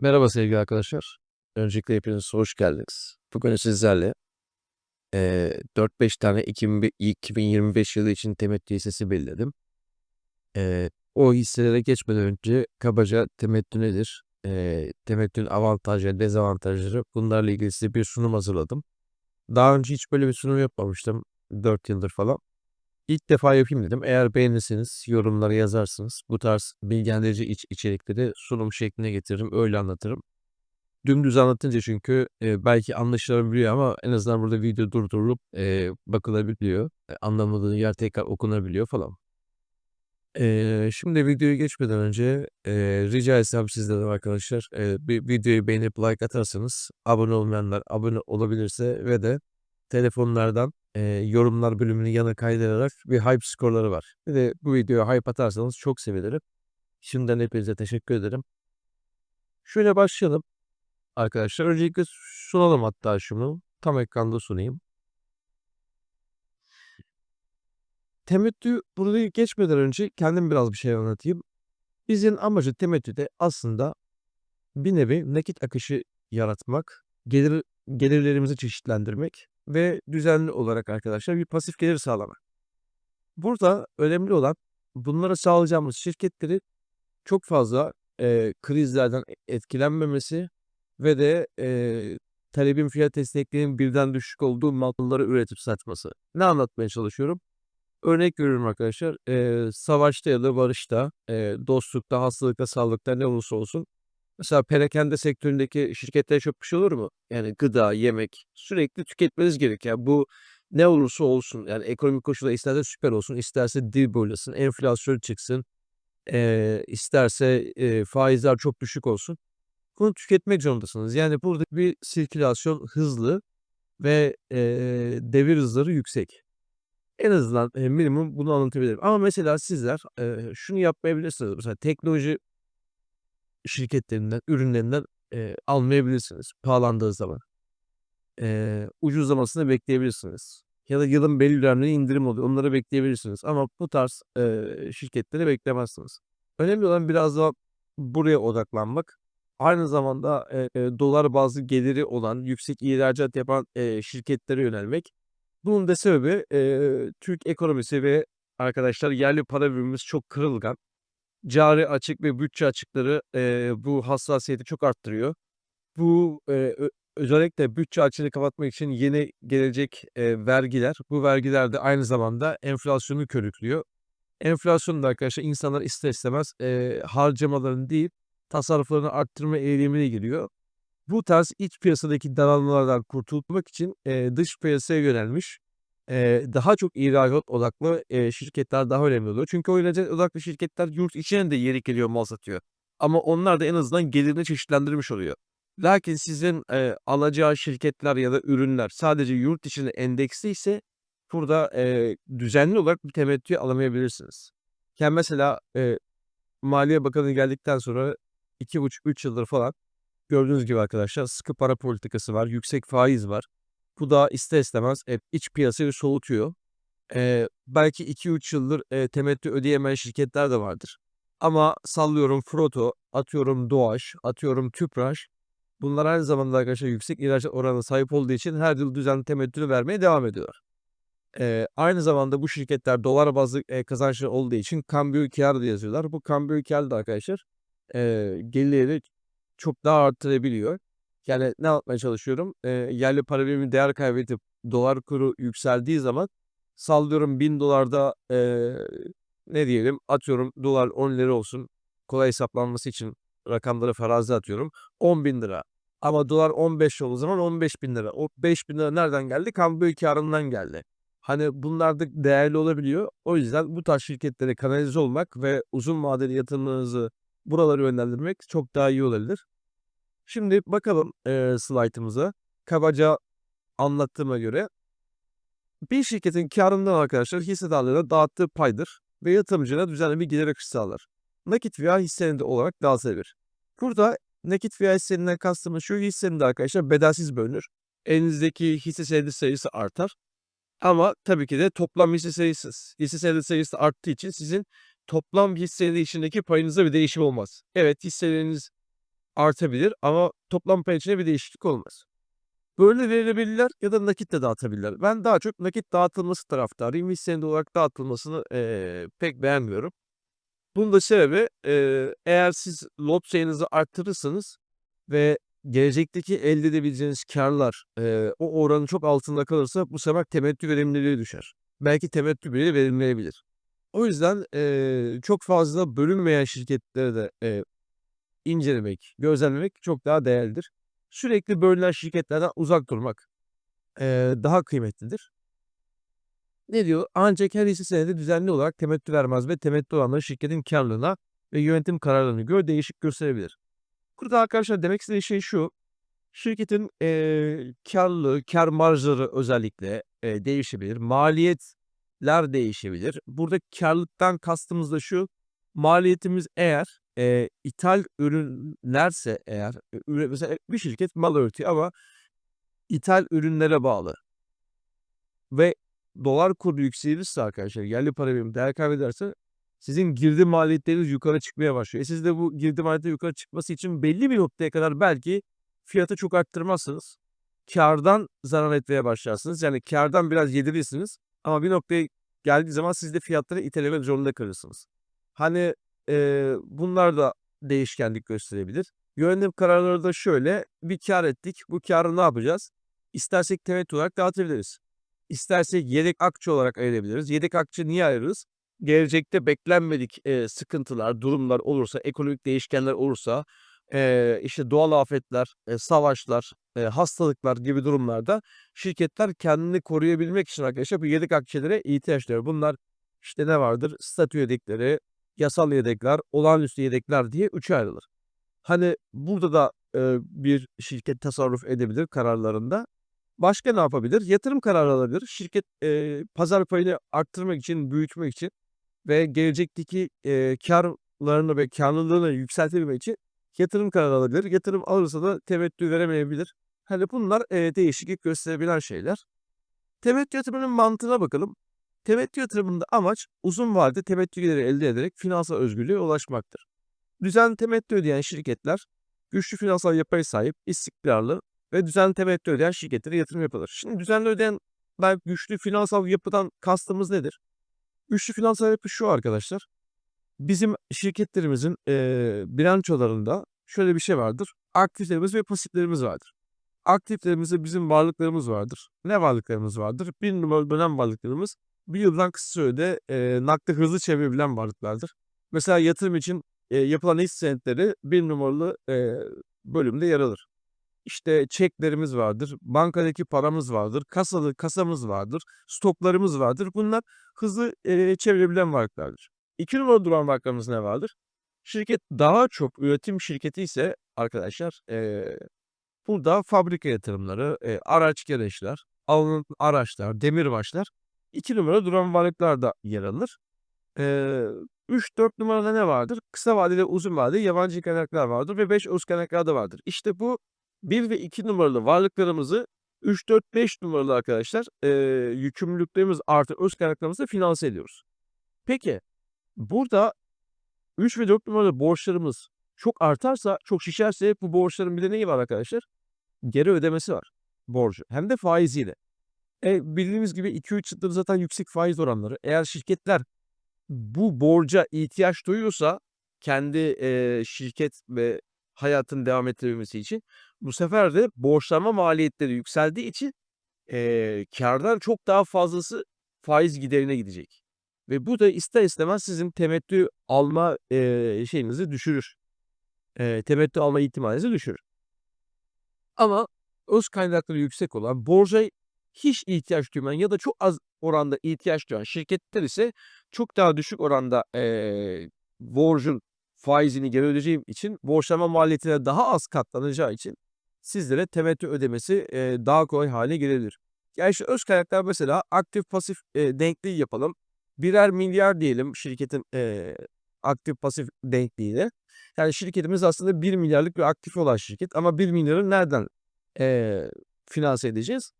Merhaba sevgili arkadaşlar. Öncelikle hepiniz hoş geldiniz. Bugün sizlerle eee 4-5 tane 2000 2025 yılı için temettü hissesi belirledim. Eee, o hisselere geçmeden önce kabaca temettü nedir? Eee, temettünün avantajları, dezavantajları bunlarla ilgili size bir sunum hazırladım. Daha önce hiç böyle bir sunum yapmamıştım 4 yıldır falan. İlk defa yapayım dedim. Eğer beğenirseniz yorumlara yazarsınız. Bu tarz bilgilendirici iç içerikleri sunum şekline getiririm, öyle anlatırım. Dümdüz anlatınca çünkü, eee, belki anlaşılabiliyor ama en azından burada video durdurulup, eee, bakılabiliyor. Eee, anlamadığın yer tekrar okunabiliyor falan. Eee, şimdi videoya geçmeden önce, eee, rica etsem sizlerden arkadaşlar, eee, bir videoyu beğenip like atarsanız, abone olmayanlar abone olabilirse ve de telefonlardan, eee, yorumlar bölümünü yana kaydırarak bir hype skorları var. Bir de bu videoya hype atarsanız çok sevinirim. Şimdiden hepinize teşekkür ederim. Şöyle başlayalım arkadaşlar. Öncelikle sunalım hatta şunu. Tam ekranda sunayım. Temettü buraya geçmeden önce kendim biraz bir şey anlatayım. Bizim amacı temettüde aslında bir nevi nakit akışı yaratmak, gelir gelirlerimizi çeşitlendirmek ve düzenli olarak arkadaşlar bir pasif gelir sağlamak. Burada önemli olan bunları sağlayacağımız şirketleri çok fazla, eee, krizlerden e etkilenmemesi ve de, eee, talebin fiyat esnekliğinin birden düşük olduğu malları üretip satması. Ne anlatmaya çalışıyorum? Örnek veriyorum arkadaşlar. Eee, savaşta ya da barışta, eee, dostlukta, hastalıkta, sağlıkta ne olursa olsun mesela perakende sektöründeki şirketlere çok bir şey olur mu? Yani gıda, yemek sürekli tüketmeniz gereken bu ne olursa olsun yani ekonomik koşullar isterse süper olsun, isterse dip boylasın, enflasyon çıksın, eee, isterse, eee, faizler çok düşük olsun. Bunu tüketmek zorundasınız. Yani burada bir sirkülasyon hızlı ve, eee, devir hızları yüksek. En azından, eee, minimum bunu anlatabilirim ama mesela sizler, eee, şunu yapmayabilirsiniz. Mesela teknoloji şirketlerinden, ürünlerinden, eee, almayabilirsiniz pahalandığı zaman. Eee, ucuzlamasını bekleyebilirsiniz ya da yılın belli dönemlerinde indirim oluyor. Onları bekleyebilirsiniz ama bu tarz, eee, şirketleri beklemezsiniz. Önemli olan biraz daha buraya odaklanmak. Aynı zamanda, eee, dolar bazlı geliri olan, yüksek ihracat yapan, eee, şirketlere yönelmek. Bunun da sebebi, eee, Türk ekonomisi ve arkadaşlar yerli para birimimiz çok kırılgan. Cari açık ve bütçe açıkları, eee, bu hassasiyeti çok arttırıyor. Bu, ö özellikle bütçe açığını kapatmak için yeni gelecek, eee, vergiler, bu vergiler de aynı zamanda enflasyonu körüklüyor. Enflasyon da arkadaşlar insanlar ister istemez, eee, harcamalarını değil, tasarruflarını arttırma eğilimine giriyor. Bu tarz iç piyasadaki daralmalardan kurtulmak için, eee, dış piyasaya yönelmiş, eee, daha çok ihracat odaklı, eee, şirketler daha önemli oluyor. Çünkü o ihracat odaklı şirketler yurt içine de yeri geliyor mal satıyor ama onlar da en azından gelirini çeşitlendirmiş oluyor. Lakin sizin, eee, alacağı şirketler ya da ürünler sadece yurt içine endeksliyse burada, eee, düzenli olarak bir temettü alamayabilirsiniz. Ya, mesela, eee, Maliye Bakanı geldikten sonra 2,5-3 yıldır falan gördüğünüz gibi arkadaşlar sıkı para politikası var, yüksek faiz var. Bu da ister istemez hep iç piyasayı soğutuyor. Eee, belki 2-3 yıldır, eee, temettü ödeyemeyen şirketler de vardır ama sallıyorum Froto, atıyorum Doğaç, atıyorum Tüpraş bunlar aynı zamanda arkadaşlar yüksek ihracat oranına sahip olduğu için her yıl düzenli temettünü vermeye devam ediyorlar. Eee, aynı zamanda bu şirketler dolar bazlı, eee, kazançları olduğu için cambio kâr da yazıyorlar. Bu cambio kâr da arkadaşlar, eee, gelirleri çok daha arttırabiliyor. Yani ne anlatmaya çalışıyorum? Eee, yerli para birimi değer kaybedip dolar kuru yükseldiği zaman sallıyorum $1000'da, eee, ne diyelim, atıyorum dolar $10 olsun, kolay hesaplanması için rakamları farazi atıyorum, $10.000 ama dolar 15 olduğu zaman $15.000. O $5.000 nereden geldi? Cambio kârından geldi. Hani bunlar da değerli olabiliyor. O yüzden bu tarz şirketlere kanalize olmak ve uzun vadeli yatırımlarınızı buralara yönlendirmek çok daha iyi olabilir. Şimdi bakalım, eee, slaytımıza. Kabaca anlattığıma göre bir şirketin kârından arkadaşlar hissedarlara dağıttığı paydır ve yatırımcılara düzenli bir gelir akışı sağlar. Nakit veya hisse senedi olarak dağıtılabilir. Burada nakit veya hisse senedinden kastımız şu, hisse senedi arkadaşlar bedelsiz bölünür. Elinizdeki hisse senedi sayısı artar ama tabii ki de toplam hisse sayısı hisse senedi sayısı arttığı için sizin toplam hisse senedi içindeki payınızda bir değişim olmaz. Evet, hisseleriniz artabilir ama toplam pay içinde bir değişiklik olmaz. Böyle verilebilirler ya da nakit de dağıtabilirler. Ben daha çok nakit dağıtılması taraftarıyım. Hiç senedi olarak dağıtılmasını eee, pek beğenmiyorum. Bunun da sebebi eee, eğer siz lot sayınızı arttırırsanız ve gelecekteki elde edebileceğiniz karlar eee, o oranın çok altında kalırsa bu sefer temettü verimliliği düşer. Belki temettü bile verilmeyebilir. O yüzden eee, çok fazla bölünmeyen şirketleri de eee, incelemek, gözlemlemek çok daha değerlidir. Sürekli bölünen şirketlerden uzak durmak eee, daha kıymetlidir. Ne diyor? Ancak her hisse senedi düzenli olarak temettü vermez ve temettü oranları şirketin karlılığına ve yönetim kararlarına göre değişik gösterebilir. Burada arkadaşlar demek istediği şey şu. Şirketin eee karlılığı, kar marjları özellikle eee, değişebilir. Maliyetler değişebilir. Burada karlılıktan kastımız da şu. Maliyetimiz eğer eee, ithal ürünlerse eğer e, mesela bir şirket mal üretiyor ama ithal ürünlere bağlı ve dolar kuru yükselirse arkadaşlar yerli para birimi değer kaybederse sizin girdi maliyetleriniz yukarı çıkmaya başlıyor. E siz de bu girdi maliyetleri yukarı çıkması için belli bir noktaya kadar belki fiyatı çok arttırmazsınız. Kardan zarar etmeye başlarsınız. Yani kardan biraz yedirirsiniz ama bir noktaya geldiği zaman siz de fiyatları itelemek zorunda kalırsınız. Hani eee, bunlar da değişkenlik gösterebilir. Yönetim kararları da şöyle bir kar ettik. Bu karı ne yapacağız? İstersek temettü olarak dağıtabiliriz. İstersek yedek akçe olarak ayırabiliriz. Yedek akçe niye ayırırız? Gelecekte beklenmedik eee, sıkıntılar, durumlar olursa, ekonomik değişkenler olursa, eee, işte doğal afetler, eee, savaşlar, eee, hastalıklar gibi durumlarda şirketler kendini koruyabilmek için arkadaşlar bu yedek akçelere ihtiyaç duyuyor. Bunlar işte ne vardır? Statü yedekleri, yasal yedekler, olağanüstü yedekler diye üçe ayrılır. Hani burada da eee, bir şirket tasarruf edebilir kararlarında. Başka ne yapabilir? Yatırım kararı alabilir. Şirket eee, pazar payını arttırmak için, büyütmek için ve gelecekteki eee karlarını ve karlılığını yükseltebilmek için yatırım kararı alabilir. Yatırım alırsa da temettü veremeyebilir. Hani bunlar eee, değişiklik gösterebilen şeyler. Temettü yatırımının mantığına bakalım. Temettü yatırımında amaç uzun vadede temettü geliri elde ederek finansal özgürlüğe ulaşmaktır. Düzenli temettü ödeyen şirketler güçlü finansal yapıya sahip, istikrarlı ve düzenli temettü ödeyen şirketlere yatırım yapılır. Şimdi düzenli ödeyen güçlü finansal yapıdan kastımız nedir? Güçlü finansal yapı şu arkadaşlar. Bizim şirketlerimizin eee bilançolarında şöyle bir şey vardır. Aktiflerimiz ve pasiflerimiz vardır. Aktiflerimizde bizim varlıklarımız vardır. Ne varlıklarımız vardır? Bir numaralı dönem varlıklarımız bir yıldan kısa sürede eee nakde hızlı çevirebilen varlıklardır. Mesela yatırım için eee, yapılan hisse senetleri bir numaralı eee, bölümde yer alır. İşte çeklerimiz vardır, bankadaki paramız vardır, kasalı kasamız vardır, stoklarımız vardır. Bunlar hızlı eee, çevirebilen varlıklardır. İki numaralı duran varlıklarımız ne vardır? Şirket daha çok üretim şirketi ise arkadaşlar eee, burada fabrika yatırımları, eee, araç gereçler, alınan araçlar, demirbaşlar iki numaralı duran varlıklar da yer alır. Eee 3-4 numarada ne vardır? Kısa vadeli, uzun vadeli yabancı kaynaklar vardır ve 5 öz kaynaklar da vardır. İşte bu 1 ve 2 numaralı varlıklarımızı 3-4-5 numaralı arkadaşlar eee, yükümlülüklerimiz artı öz kaynaklarımızla finanse ediyoruz. Peki burada 3 ve 4 numaralı borçlarımız çok artarsa, çok şişerse bu borçların bir de neyi var arkadaşlar? Geri ödemesi var borcu. Hem de faiziyle. E, bildiğimiz gibi 2-3 yıldır zaten yüksek faiz oranları. Eğer şirketler bu borca ihtiyaç duyuyorsa kendi eee, şirket ve hayatını devam ettirebilmesi için bu sefer de borçlanma maliyetleri yükseldiği için eee kârdan çok daha fazlası faiz giderine gidecek. Ve bu da ister istemez sizin temettü alma eee, şeyinizi düşürür. Eee, temettü alma ihtimalinizi düşürür. Ama öz kaynakları yüksek olan, borca hiç ihtiyaç duymayan ya da çok az oranda ihtiyaç duyan şirketler ise çok daha düşük oranda eee, borcun faizini geri ödeyeceği için borçlanma maliyetine daha az katlanacağı için sizlere temettü ödemesi eee, daha kolay hale gelebilir. Yani işte öz kaynaklar mesela aktif pasif eee, denkliği yapalım. Birer milyar diyelim şirketin eee, aktif pasif denkliğine. Yani şirketimiz aslında 1 milyarlık bir aktifi olan şirket ama 1 milyarı nereden eee, finanse edeceğiz?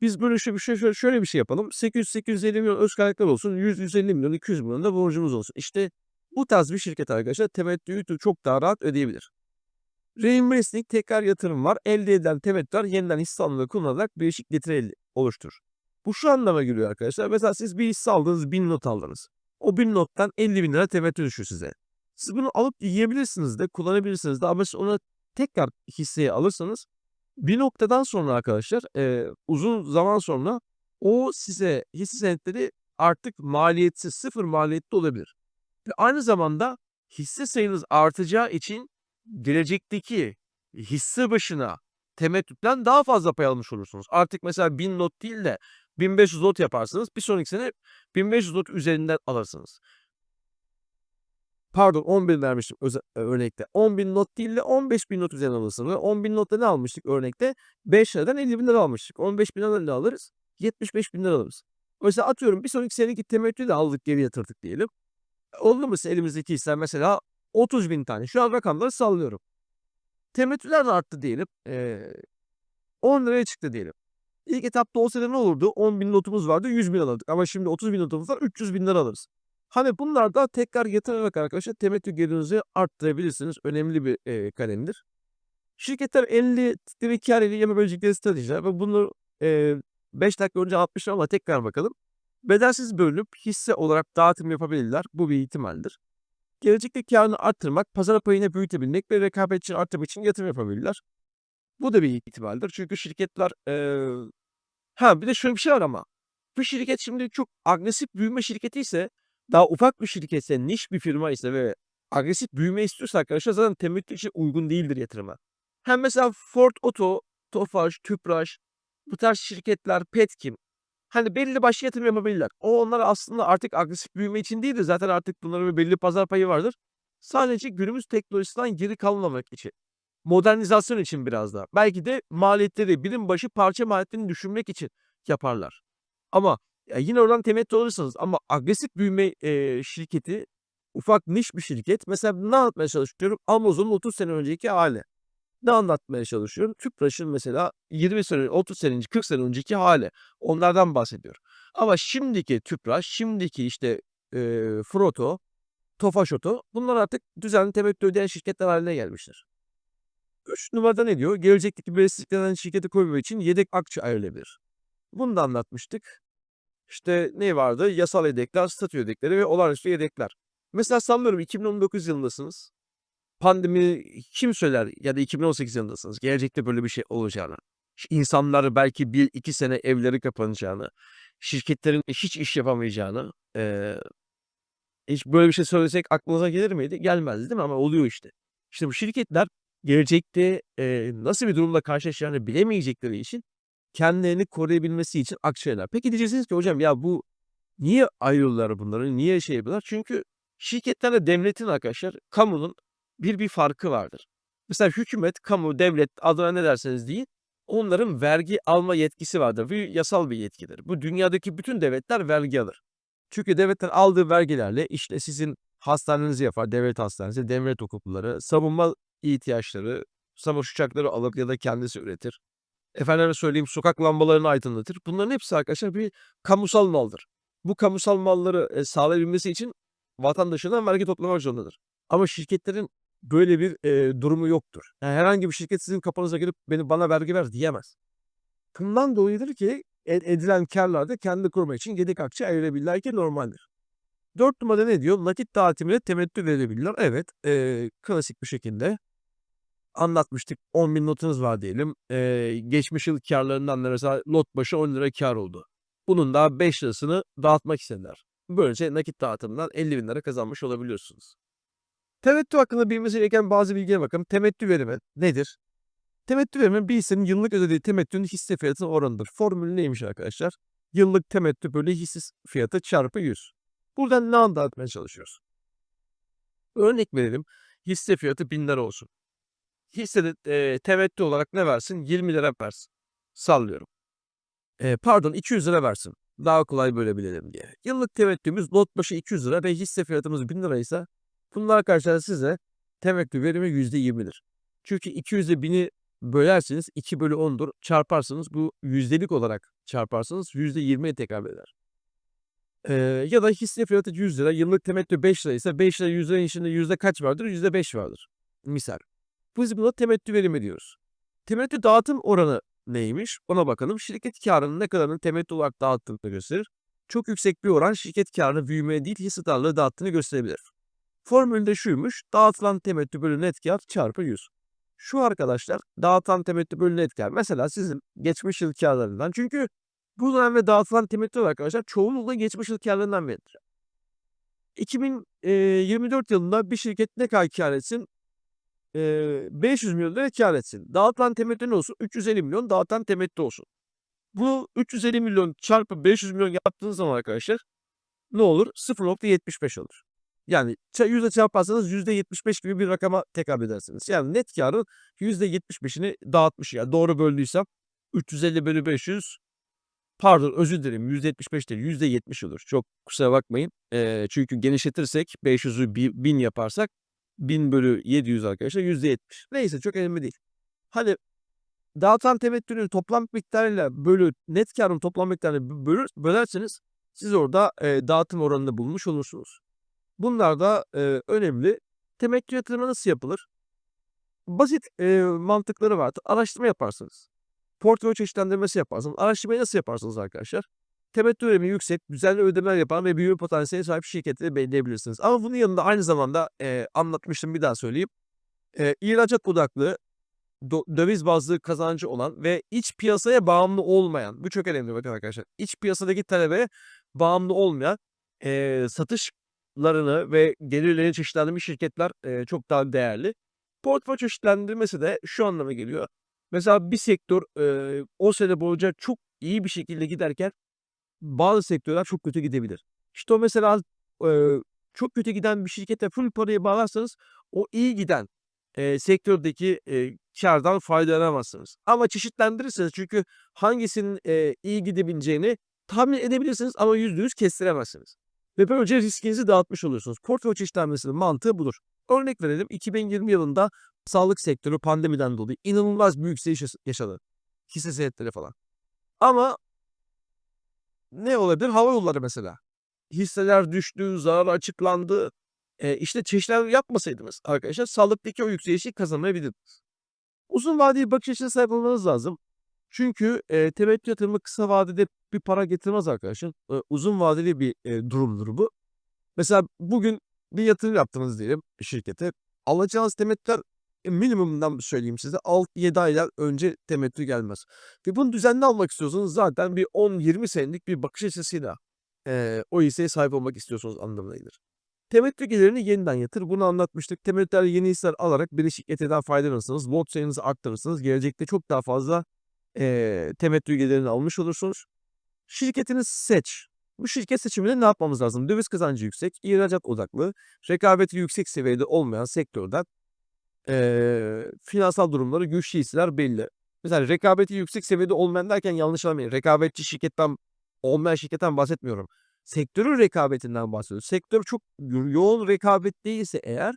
Biz böyle şey şöyle, şöyle bir şey yapalım. 800-850 milyon öz kaynaklar olsun. 100-150 milyon, 200 milyon da borcumuz olsun. İşte bu tarz bir şirket arkadaşlar temettüyü çok daha rahat ödeyebilir. Reinvesting tekrar yatırım var. Elde edilen temettüler yeniden hisse alımında kullanılarak getiri elde- oluşturur. Bu şu anlama geliyor arkadaşlar. Mesela siz bir hisse aldınız 1000 not aldınız. O 1000 nottan 50 bin lira temettü düşüyor size. Siz bunu alıp yiyebilirsiniz de kullanabilirsiniz de ama siz onu tekrar hisseye alırsanız bir noktadan sonra arkadaşlar e, uzun zaman sonra o size hisse senetleri artık maliyetsiz, sıfır maliyetli olabilir. Ve aynı zamanda hisse sayınız artacağı için gelecekteki hisse başına temettüden daha fazla pay almış olursunuz. Artık mesela 1000 not değil de 1500 not yaparsınız. Bir sonraki sene 1500 not üzerinden alırsınız. Pardon 10.000 vermiştim öze- e, örnekte. 10.000 not değil de 15.000 not üzerinden alırsınız. 10.000 notta ne almıştık örnekte? 5 liradan 50 bin lira almıştık. 15 bin lira ne alırız? 75 bin lira alırız. Mesela atıyorum bir sonraki seneki temettü de aldık geri yatırdık diyelim. Oldu mu elimizdeki hisseler mesela 30 bin tane. Şu an rakamları sallıyorum. Temettüler de arttı diyelim. Ee, 10 liraya çıktı diyelim. İlk etapta olsaydı ne olurdu? 10 bin notumuz vardı 100 bin alırdık. Ama şimdi 30 bin notumuz var 300 bin lira alırız. Hani bunlar da tekrar yatırarak arkadaşlar temettü gelirinizi arttırabilirsiniz. Önemli bir e, kalemdir. Şirketler 50 tipleri kar ile yeme bölecekleri stratejiler ve bunu 5 dakika önce anlatmıştım ama tekrar bakalım. Bedelsiz bölünüp hisse olarak dağıtım yapabilirler. Bu bir ihtimaldir. Gelecekte karını arttırmak, pazar payını büyütebilmek ve rekabetçi arttırmak için yatırım yapabilirler. Bu da bir ihtimaldir. Çünkü şirketler eee ha bir de şöyle bir şey var ama bu şirket şimdi çok agresif büyüme şirketi ise daha ufak bir şirketse, niş bir firma ise ve agresif büyüme istiyorsa arkadaşlar zaten temettü için uygun değildir yatırıma. Hem mesela Ford Auto, Tofaş, Tüpraş bu tarz şirketler, Petkim hani belli başlı yatırım yapabilirler. O onlar aslında artık agresif büyüme için değil de zaten artık bunların bir belli pazar payı vardır. Sadece günümüz teknolojisinden geri kalmamak için. Modernizasyon için biraz daha. Belki de maliyetleri, birim başı parça maliyetlerini düşürmek için yaparlar. Ama ya yine oradan temettü alırsanız ama agresif büyüme e, şirketi ufak niş bir şirket. Mesela ne anlatmaya çalışıyorum? Amazon'un 30 sene önceki hali. Ne anlatmaya çalışıyorum? Tüpraş'ın mesela 20 sene, 30 sene, önce, 40 sene önceki hali. Onlardan bahsediyorum. Ama şimdiki Tüpraş, şimdiki işte e, Froto, Tofaş Oto bunlar artık düzenli temettü ödeyen şirketler haline gelmişler. 3 numarada ne diyor? Gelecekteki belirsizliklenen şirketi koymamak için yedek akçe ayrılabilir. Bunu da anlatmıştık. İşte ne vardı? Yasal yedekler, statü yedekleri ve olağanüstü yedekler. Mesela sanmıyorum 2019 yılındasınız. Pandemi kim söyler ya da 2018 yılındasınız. Gelecekte böyle bir şey olacağını. İnsanlar belki bir iki sene evleri kapanacağını, şirketlerin hiç iş yapamayacağını, eee, hiç böyle bir şey söylesek aklınıza gelir miydi? Gelmezdi değil mi? Ama oluyor işte. İşte bu şirketler gelecekte eee, nasıl bir durumla karşılaşacağını bilemeyecekleri için kendilerini koruyabilmesi için akçeler. Peki diyeceksiniz ki hocam ya bu niye ayrılıyorlar bunları? Niye şey yapıyorlar? Çünkü şirketlerle devletin arkadaşlar kamunun bir bir farkı vardır. Mesela hükümet, kamu, devlet adına ne derseniz deyin onların vergi alma yetkisi vardır. Bu yasal bir yetkidir. Bu dünyadaki bütün devletler vergi alır. Çünkü devletler aldığı vergilerle işte sizin hastanenizi yapar, devlet hastanesi, devlet okulları, savunma ihtiyaçları, savaş uçakları alır ya da kendisi üretir. Efendime söyleyeyim sokak lambalarını aydınlatır. Bunların hepsi arkadaşlar bir kamusal maldır. Bu kamusal malları e, sağlayabilmesi için vatandaşından vergi toplamak zorundadır. Ama şirketlerin böyle bir e, durumu yoktur. Yani herhangi bir şirket sizin kapınıza gelip beni bana vergi ver diyemez. Bundan dolayıdır ki ed- edilen karlar da kendi kurmak için yedek akçe ayırabilirler ki normaldir. Dört numarada ne diyor? Nakit dağıtımıyla temettü verebilirler. Evet. e, klasik bir şekilde anlatmıştık. 10 bin notunuz var diyelim. E, geçmiş yıl karlarından da mesela lot başı 10 lira kar oldu. Bunun daha 5 lirasını dağıtmak istediler. Böylece nakit dağıtımından 50 bin lira kazanmış olabiliyorsunuz. Temettü hakkında bilmesi gereken bazı bilgiye bakalım. Temettü verimi nedir? Temettü verimi bir hissenin yıllık ödediği temettünün hisse fiyatına oranıdır. Formülü neymiş arkadaşlar? Yıllık temettü bölü hisse fiyatı çarpı 100. Buradan ne anlatmaya çalışıyoruz? Örnek verelim. Hisse fiyatı 1000 lira olsun. Hissede e, temettü olarak ne versin? 20 lira versin. Sallıyorum. E, pardon 200 lira versin. Daha kolay bölebilelim diye. Yıllık temettümüz lot başı 200 lira ve hisse fiyatımız 1000 liraysa bunlar karşılar size temettü verimi %20'dir. Çünkü 200'e 1000'i bölersiniz 2 bölü 10'dur. Çarparsanız bu yüzdelik olarak çarparsanız %20'ye tekabül eder. Ee, ya da hisse fiyatı 100 lira, yıllık temettü 5 lira ise 5 lira 100 liranın içinde yüzde kaç vardır? Yüzde 5 vardır. Misal. Biz buna temettü verimi diyoruz. Temettü dağıtım oranı neymiş? Ona bakalım. Şirket karının ne kadarını temettü olarak dağıttığını gösterir. Çok yüksek bir oran şirket karını büyümeye değil hissedarlığı dağıttığını gösterebilir. Formülde şuymuş. Dağıtılan temettü bölü net kar çarpı 100. Şu arkadaşlar dağıtılan temettü bölü net kar. Mesela sizin geçmiş yıl karlarından. Çünkü bu dönemde dağıtılan temettü arkadaşlar çoğunlukla geçmiş yıl karlarından verilir. 2024 yılında bir şirket ne kadar kar etsin? Eee, 500 milyon lira kar etsin. Dağıtılan temettü ne olsun? 350 milyon dağıtan temettü olsun. Bu 350 milyon çarpı 500 milyon yaptığınız zaman arkadaşlar ne olur? 0.75 olur. Yani yüzde çarparsanız %75 gibi bir rakama tekabül edersiniz. Yani net karın %75'ini dağıtmış. Yani doğru böldüysem 350 bölü 500 pardon özür dilerim %75 değil %70 olur. Çok kusura bakmayın. Eee, çünkü genişletirsek 500'ü bi- 1000 yaparsak 1000 bölü 700 arkadaşlar %70. Neyse çok önemli değil. Hani dağıtan temettünün toplam miktarıyla bölü net karın toplam miktarını bö- bölür, bölerseniz siz orada eee, dağıtım oranında bulmuş olursunuz. Bunlar da eee, önemli. Temettü yatırımı nasıl yapılır? Basit eee, mantıkları vardır. Araştırma yaparsınız. Portföy çeşitlendirmesi yaparsınız. Araştırmayı nasıl yaparsınız arkadaşlar? Temettü ödemi yüksek, düzenli ödemeler yapan ve büyüme potansiyeline sahip şirketleri belirleyebilirsiniz. Ama bunun yanında aynı zamanda eee, anlatmıştım bir daha söyleyeyim. Eee ihracat odaklı, do- döviz bazlı kazancı olan ve iç piyasaya bağımlı olmayan, bu çok önemli bakın arkadaşlar. İç piyasadaki talebe bağımlı olmayan eee, satışlarını ve gelirlerini çeşitlendirmiş şirketler eee, çok daha değerli. Portföy çeşitlendirmesi de şu anlama geliyor. Mesela bir sektör eee, o sene boyunca çok iyi bir şekilde giderken bazı sektörler çok kötü gidebilir. İşte o mesela eee, çok kötü giden bir şirkete full parayı bağlarsanız o iyi giden eee, sektördeki eee kardan faydalanamazsınız. Ama çeşitlendirirseniz çünkü hangisinin eee, iyi gidebileceğini tahmin edebilirsiniz ama %100 kestiremezsiniz. Ve böylece riskinizi dağıtmış oluyorsunuz. Portföy çeşitlenmesinin mantığı budur. Örnek verelim 2020 yılında sağlık sektörü pandemiden dolayı inanılmaz büyük yükseliş yaş- yaşadı. Hisse senetleri falan. Ama ne olabilir? Hava yolları mesela. Hisseler düştü, zarar açıklandı. Eee, işte çeşitlendirme yapmasaydınız arkadaşlar sağlıktaki o yükselişi kazanamayabilirdiniz. Uzun vadeli bakış açısına sahip olmanız lazım. Çünkü eee temettü yatırımı kısa vadede bir para getirmez arkadaşlar. Eee, uzun vadeli bir eee, durumdur bu. Mesela bugün bir yatırım yaptınız diyelim şirkete. Alacağınız temettüler e, minimumdan söyleyeyim size 6-7 aylar önce temettü gelmez. Ve bunu düzenli almak istiyorsanız zaten bir 10-20 senelik bir bakış açısıyla eee, o hisseye sahip olmak istiyorsunuz anlamına gelir. Temettü gelirini yeniden yatır. Bunu anlatmıştık. Temettüler yeni hisseler alarak Birleşik ET'den faydalanırsanız, lot sayınızı arttırırsınız. Gelecekte çok daha fazla eee temettü gelirini almış olursunuz. Şirketini seç. Bu şirket seçiminde ne yapmamız lazım? Döviz kazancı yüksek, ihracat odaklı, rekabeti yüksek seviyede olmayan sektörden eee, finansal durumları güçlü hisseler belli. Mesela rekabeti yüksek seviyede olmayan derken yanlış anlamayın. Rekabetçi şirketten olmayan şirketten bahsetmiyorum. Sektörün rekabetinden bahsediyorum. Sektör çok yo- yoğun rekabet değilse eğer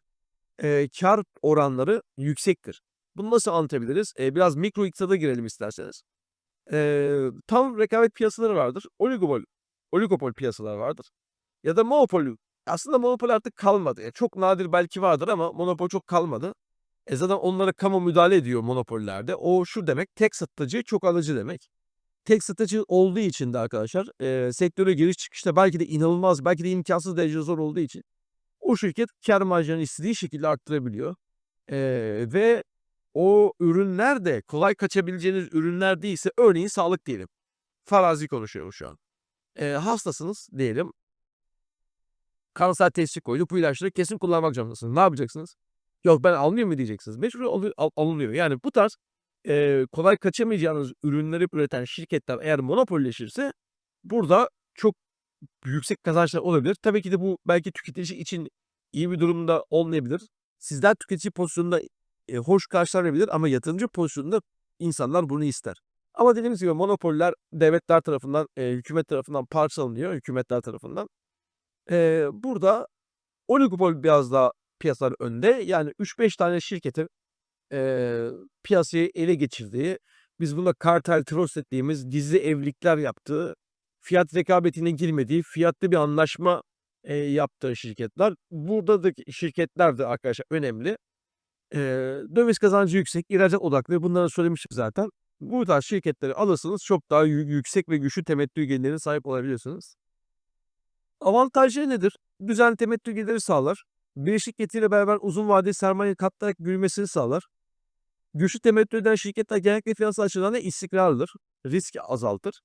eee kar oranları yüksektir. Bunu nasıl anlatabiliriz? Eee, biraz mikro iktisada girelim isterseniz. Eee, tam rekabet piyasaları vardır. Oligopol, oligopol piyasalar vardır. Ya da monopol. Aslında monopol artık kalmadı. Ya çok nadir belki vardır ama monopol çok kalmadı. E zaten onlara kamu müdahale ediyor monopollerde. O şu demek tek satıcı çok alıcı demek. Tek satıcı olduğu için de arkadaşlar eee, sektöre giriş çıkışta belki de inanılmaz belki de imkansız derece zor olduğu için o şirket kar marjını istediği şekilde arttırabiliyor. Eee, ve o ürünler de kolay kaçabileceğiniz ürünler değilse örneğin sağlık diyelim. Farazi konuşuyorum şu an. Eee, hastasınız diyelim. Kanser teşhisi koydu. Bu ilaçları kesin kullanmak zorundasınız. Ne yapacaksınız? Yok ben almıyorum mu diyeceksiniz. Mecbur alı- al- alınıyor. Yani bu tarz eee, kolay kaçamayacağınız ürünleri üreten şirketler eğer monopolleşirse burada çok yüksek kazançlar olabilir. Tabii ki de bu belki tüketici için iyi bir durumda olmayabilir. Sizler tüketici pozisyonunda e, hoş karşılanabilir ama yatırımcı pozisyonunda insanlar bunu ister. Ama dediğimiz gibi monopoller devletler tarafından, e, hükümet tarafından parçalanıyor, hükümetler tarafından. Eee, burada oligopol biraz daha piyasalar önde. Yani 3-5 tane şirketin eee, piyasayı ele geçirdiği, biz buna kartel, trust dediğimiz gizli evlilikler yaptığı, fiyat rekabetine girmediği, fiyatlı bir anlaşma eee, yaptığı şirketler. Buradaki şirketler de arkadaşlar önemli. Eee, döviz kazancı yüksek, ihracat odaklı. Bunları söylemiştik zaten. Bu tarz şirketleri alırsanız çok daha yü yüksek ve güçlü temettü gelirine sahip olabilirsiniz. Avantajları nedir? Düzenli temettü geliri sağlar. Birleşik getiriyle beraber uzun vadeli sermaye kattarak büyümesini sağlar. Güçlü temettü eden şirketler genellikle finansal açıdan da istikrarlıdır. Riski azaltır.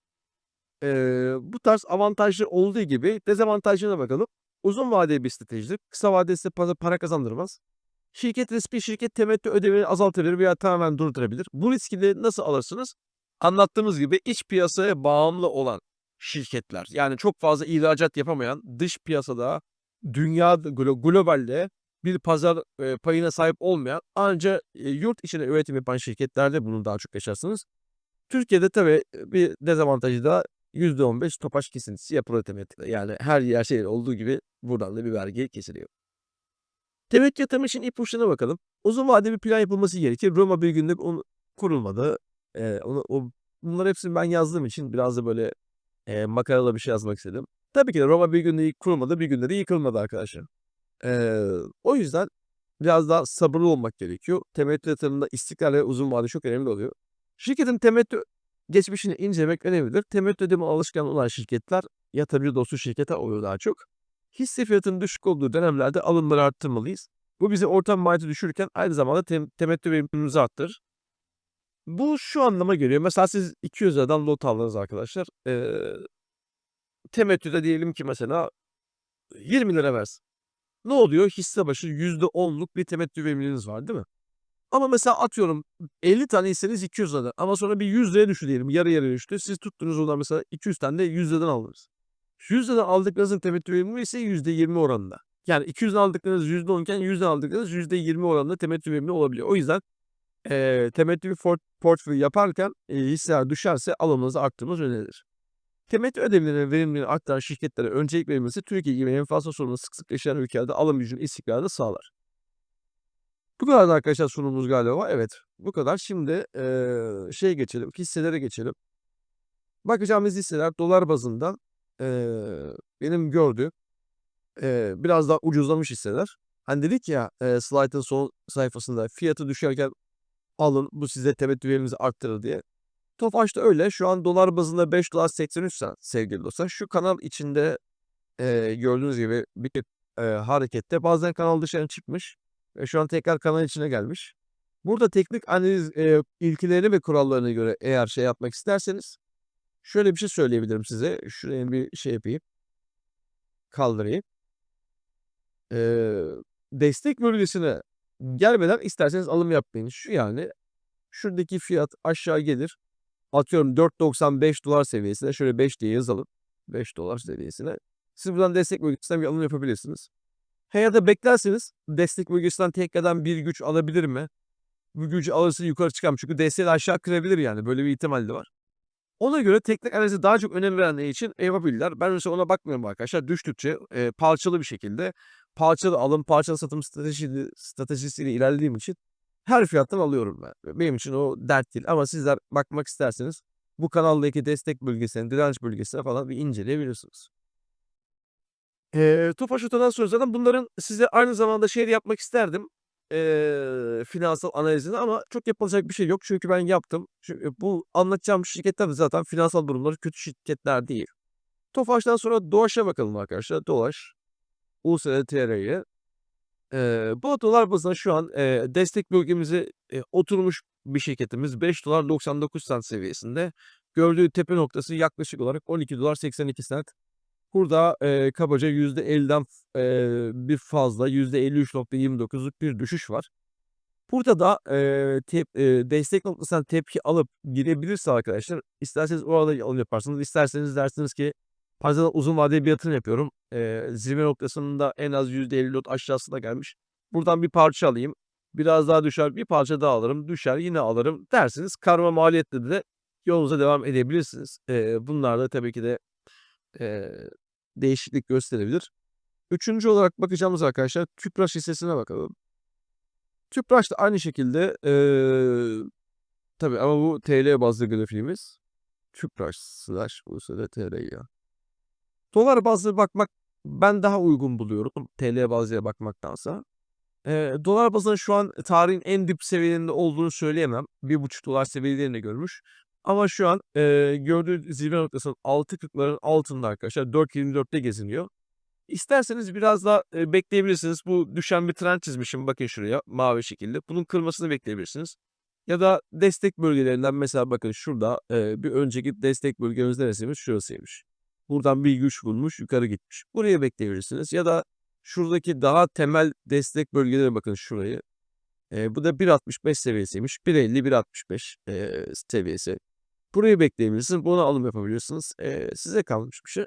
Eee, bu tarz avantajlı olduğu gibi dezavantajlarına bakalım. Uzun vadeli bir stratejidir. Kısa vadede size para, para kazandırmaz. Şirket riski şirket temettü ödemeni azaltabilir veya tamamen durdurabilir. Bu riski de nasıl alırsınız? Anlattığımız gibi iç piyasaya bağımlı olan şirketler yani çok fazla ihracat yapamayan dış piyasada dünya glo- globalde bir pazar e, payına sahip olmayan ancak e, yurt içinde üretim yapan şirketlerde bunu daha çok yaşarsınız. Türkiye'de tabii bir dezavantajı da %15 topaç kesintisi yapılır temettüde. Yani her yer şey olduğu gibi buradan da bir vergi kesiliyor. Temettü yatırımı için ipuçlarına bakalım. Uzun vadeli bir plan yapılması gerekir. Roma bir günde onu kurulmadı. Eee, onu, o, bunları hepsini ben yazdığım için biraz da böyle eee makaralı bir şey yazmak istedim. Tabii ki de Roma bir günde kurulmadı, bir günde de yıkılmadı arkadaşlar. Eee, o yüzden biraz daha sabırlı olmak gerekiyor. Temettü yatırımında istikrar ve uzun vade çok önemli oluyor. Şirketin temettü geçmişini incelemek önemlidir. Temettü ödeme alışkanlığı olan şirketler yatırımcı dostu şirkete oluyor daha çok. Hisse fiyatının düşük olduğu dönemlerde alımları arttırmalıyız. Bu bizi ortam maliyeti düşürürken aynı zamanda tem temettü verimimizi arttırır. Bu şu anlama geliyor. Mesela siz 200 liradan lot aldınız arkadaşlar. Eee temettüde diyelim ki mesela 20 lira versin. Ne oluyor? Hisse başı %10'luk bir temettü verimliliğiniz var değil mi? Ama mesela atıyorum 50 tane hisseniz 200 lira ama sonra bir 100 liraya düştü diyelim. Yarı yarıya düştü. Siz tuttunuz oradan mesela 200 tane de 100 liradan aldınız. 100 liradan aldıklarınızın temettü verimliliği ise %20 oranında. Yani 200'den aldıklarınız %10 iken 100'den aldıklarınız %20 oranında temettü verimli olabiliyor. O yüzden eee temettü bir portföy yaparken eee, hisseler düşerse alımınızı arttırmanız önerilir. Temettü ödevlerinin verimliliğini arttıran şirketlere öncelik verilmesi Türkiye gibi enflasyon sorunu sık sık yaşayan ülkelerde alım gücünün istikrarını sağlar. Bu kadar arkadaşlar sunumumuz galiba. Evet bu kadar. Şimdi eee şey geçelim hisselere geçelim. Bakacağımız hisseler dolar bazında eee, benim gördüğüm eee, biraz daha ucuzlamış hisseler. Hani dedik ya eee slaytın son sayfasında fiyatı düşerken alın bu size temettü veriminizi arttırır diye. Tofaş da öyle. Şu an dolar bazında 5 dolar 83 cent sevgili dostlar. Şu kanal içinde eee, gördüğünüz gibi bir eee, harekette bazen kanal dışarı çıkmış ve şu an tekrar kanal içine gelmiş. Burada teknik analiz eee, ilkelerine ve kurallarına göre eğer şey yapmak isterseniz şöyle bir şey söyleyebilirim size. Şuraya bir şey yapayım. Kaldırayım. Eee, destek bölgesine gelmeden isterseniz alım yapmayın. Şu yani şuradaki fiyat aşağı gelir. Atıyorum 4.95 dolar seviyesine şöyle 5 diye yazalım. 5 dolar seviyesine. Siz buradan destek bölgesinden bir alım yapabilirsiniz. He ya da beklerseniz destek bölgesinden tekrardan bir güç alabilir mi? Bu gücü alırsa yukarı çıkar Çünkü desteği de aşağı kırabilir yani. Böyle bir ihtimal de var. Ona göre teknik analize daha çok önem verenler için yapabilirler. Ben mesela ona bakmıyorum arkadaşlar. Düştükçe eee, parçalı bir şekilde parçalı alım, parçalı satım stratejisi, stratejisiyle ilerlediğim için her fiyattan alıyorum ben. Benim için o dert değil. Ama sizler bakmak isterseniz bu kanaldaki destek bölgesine, direnç bölgesine falan bir inceleyebilirsiniz. Eee Tofaş Oto'dan sonra zaten bunların size aynı zamanda şey yapmak isterdim. Eee, finansal analizini ama çok yapılacak bir şey yok. Çünkü ben yaptım. Çünkü bu anlatacağım şirketler de zaten finansal durumları kötü şirketler değil. Tofaş'tan sonra Doğaç'a bakalım arkadaşlar. Doğaç. USD TR'ye. Eee, bu dolar bazında şu an eee, destek bölgemize eee, oturmuş bir şirketimiz 5 dolar 99 cent seviyesinde. Gördüğü tepe noktası yaklaşık olarak 12 dolar 82 cent. Burada eee, kabaca %50'den eee, bir fazla %53.29'luk bir düşüş var. Burada da eee, tep eee, destek noktasından tepki alıp girebilirse arkadaşlar isterseniz orada alım yaparsınız. isterseniz dersiniz ki pazarda uzun vadeli bir yatırım yapıyorum. Eee, zirve noktasında en az %54 aşağısına gelmiş. Buradan bir parça alayım. Biraz daha düşer bir parça daha alırım. Düşer yine alırım dersiniz. Karma maliyetle de yolunuza devam edebilirsiniz. Eee, bunlar da tabii ki de eee, değişiklik gösterebilir. Üçüncü olarak bakacağımız arkadaşlar Tüpraş hissesine bakalım. Tüpraş da aynı şekilde eee tabii ama bu TL bazlı grafiğimiz. Tüpraş slash USD TR ya. Dolar bazlı bakmak ben daha uygun buluyorum TL bazlıya bakmaktansa. Eee, dolar bazında şu an tarihin en dip seviyelerinde olduğunu söyleyemem. $1,5 seviyelerini görmüş. Ama şu an, eee, gördüğünüz zirve noktasının 6.40'ların altında arkadaşlar. 4.24'te geziniyor. İsterseniz biraz daha, eee, bekleyebilirsiniz. Bu düşen bir trend çizmişim bakın şuraya mavi şekilde. Bunun kırılmasını bekleyebilirsiniz. Ya da destek bölgelerinden mesela bakın şurada, eee, bir önceki destek bölgemiz neresiymiş? Şurasıymış. Buradan bir güç bulmuş, yukarı gitmiş. Burayı bekleyebilirsiniz ya da şuradaki daha temel destek bölgelerine bakın şurayı. Eee, bu da 1.65 seviyesiymiş. 1.50, 1.65, eee, seviyesi. Burayı bekleyebilirsiniz. Buna alım yapabilirsiniz. Eee, size kalmış bir şey.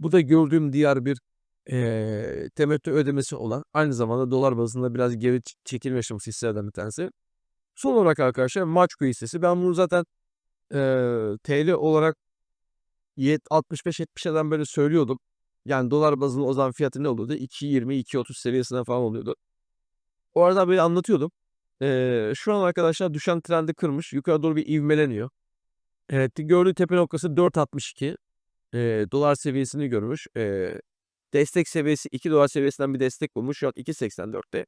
Bu da gördüğüm diğer bir, eee, temettü ödemesi olan, aynı zamanda dolar bazında biraz geri çekilme aşaması hisselerden bir tanesi. Son olarak arkadaşlar Maçko hissesi. Ben bunu zaten, eee, TL olarak yet 65-70'lerden beri söylüyordum. Yani dolar bazında o zaman fiyatı ne oluyordu? 2.20-2.30 seviyesinden falan oluyordu. O aralar böyle anlatıyordum. Eee, şu an arkadaşlar düşen trendi kırmış. Yukarı doğru bir ivmeleniyor. Evet, gördüğü tepe noktası 4.62. Eee, dolar seviyesini görmüş. Eee, destek seviyesi $2 seviyesinden bir destek bulmuş. Şu an 2.84'te.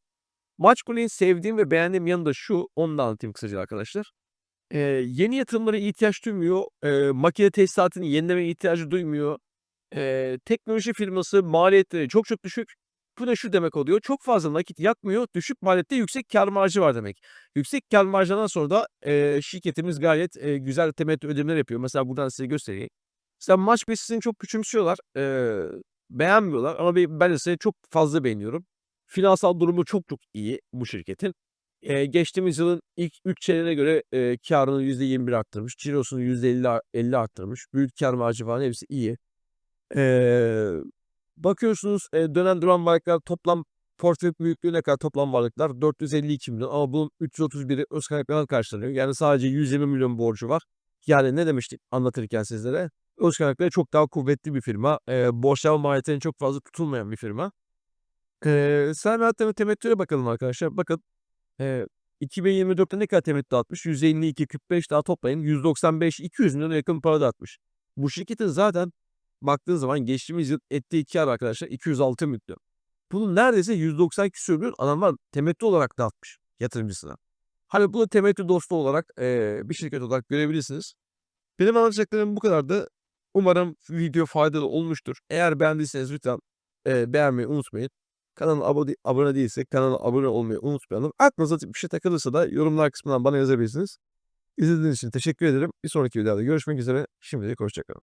Maçko'yu sevdiğim ve beğendiğim yanı da şu, onu da anlatayım kısaca arkadaşlar. Eee, yeni yatırımlara ihtiyaç duymuyor. Eee, makine tesisatını yenilemeye ihtiyacı duymuyor. Eee, teknoloji firması maliyetleri çok çok düşük. Bu da şu demek oluyor, çok fazla nakit yakmıyor, düşük maliyette yüksek kâr marjı var demek. Yüksek kâr marjından sonra da, eee, şirketimiz gayet, eee, güzel temettü ödemeler yapıyor. Mesela buradan size göstereyim. Mesela Maçko hissesini çok küçümsüyorlar, eee, beğenmiyorlar ama be ben ise çok fazla beğeniyorum. Finansal durumu çok çok iyi bu şirketin. Eee, geçtiğimiz yılın ilk 3 çeyreğine göre, eee, kârını %21 arttırmış, cirosunu %50 a 50 arttırmış. Brüt kâr marjı falan hepsi iyi. Eee, bakıyorsunuz, eee, dönen duran varlıklar toplam portföy büyüklüğü ne kadar toplam varlıklar? $452.000.000 ama bunun 331'i öz kaynaklardan karşılanıyor. Yani sadece $120.000.000 borcu var. Yani ne demiştik anlatırken sizlere? Öz kaynakları çok daha kuvvetli bir firma. Eee, borçlanma maliyetlerine çok fazla tutulmayan bir firma. Eee, sermaye ve temettüye bakalım arkadaşlar. Bakın, eee, 2024'te ne kadar temettü dağıtmış? 152, 45 daha toplayın. 195, $200.000.000'a yakın para dağıtmış. Bu şirketin zaten baktığın zaman geçtiğimiz yıl ettiği kâr arkadaşlar $206.000.000. Bunun neredeyse 190 küsur adamlar temettü olarak dağıtmış yatırımcısına. Hani bunu temettü dostu olarak, eee, bir şirket olarak görebilirsiniz. Benim anlatacaklarım bu kadardı. Umarım video faydalı olmuştur. Eğer beğendiyseniz lütfen, eee, beğenmeyi unutmayın. Kanala abone abone değilsek kanala abone olmayı unutmayalım. Aklınıza bir şey takılırsa da yorumlar kısmından bana yazabilirsiniz. İzlediğiniz için teşekkür ederim. Bir sonraki videoda görüşmek üzere. Şimdilik hoşça kalın.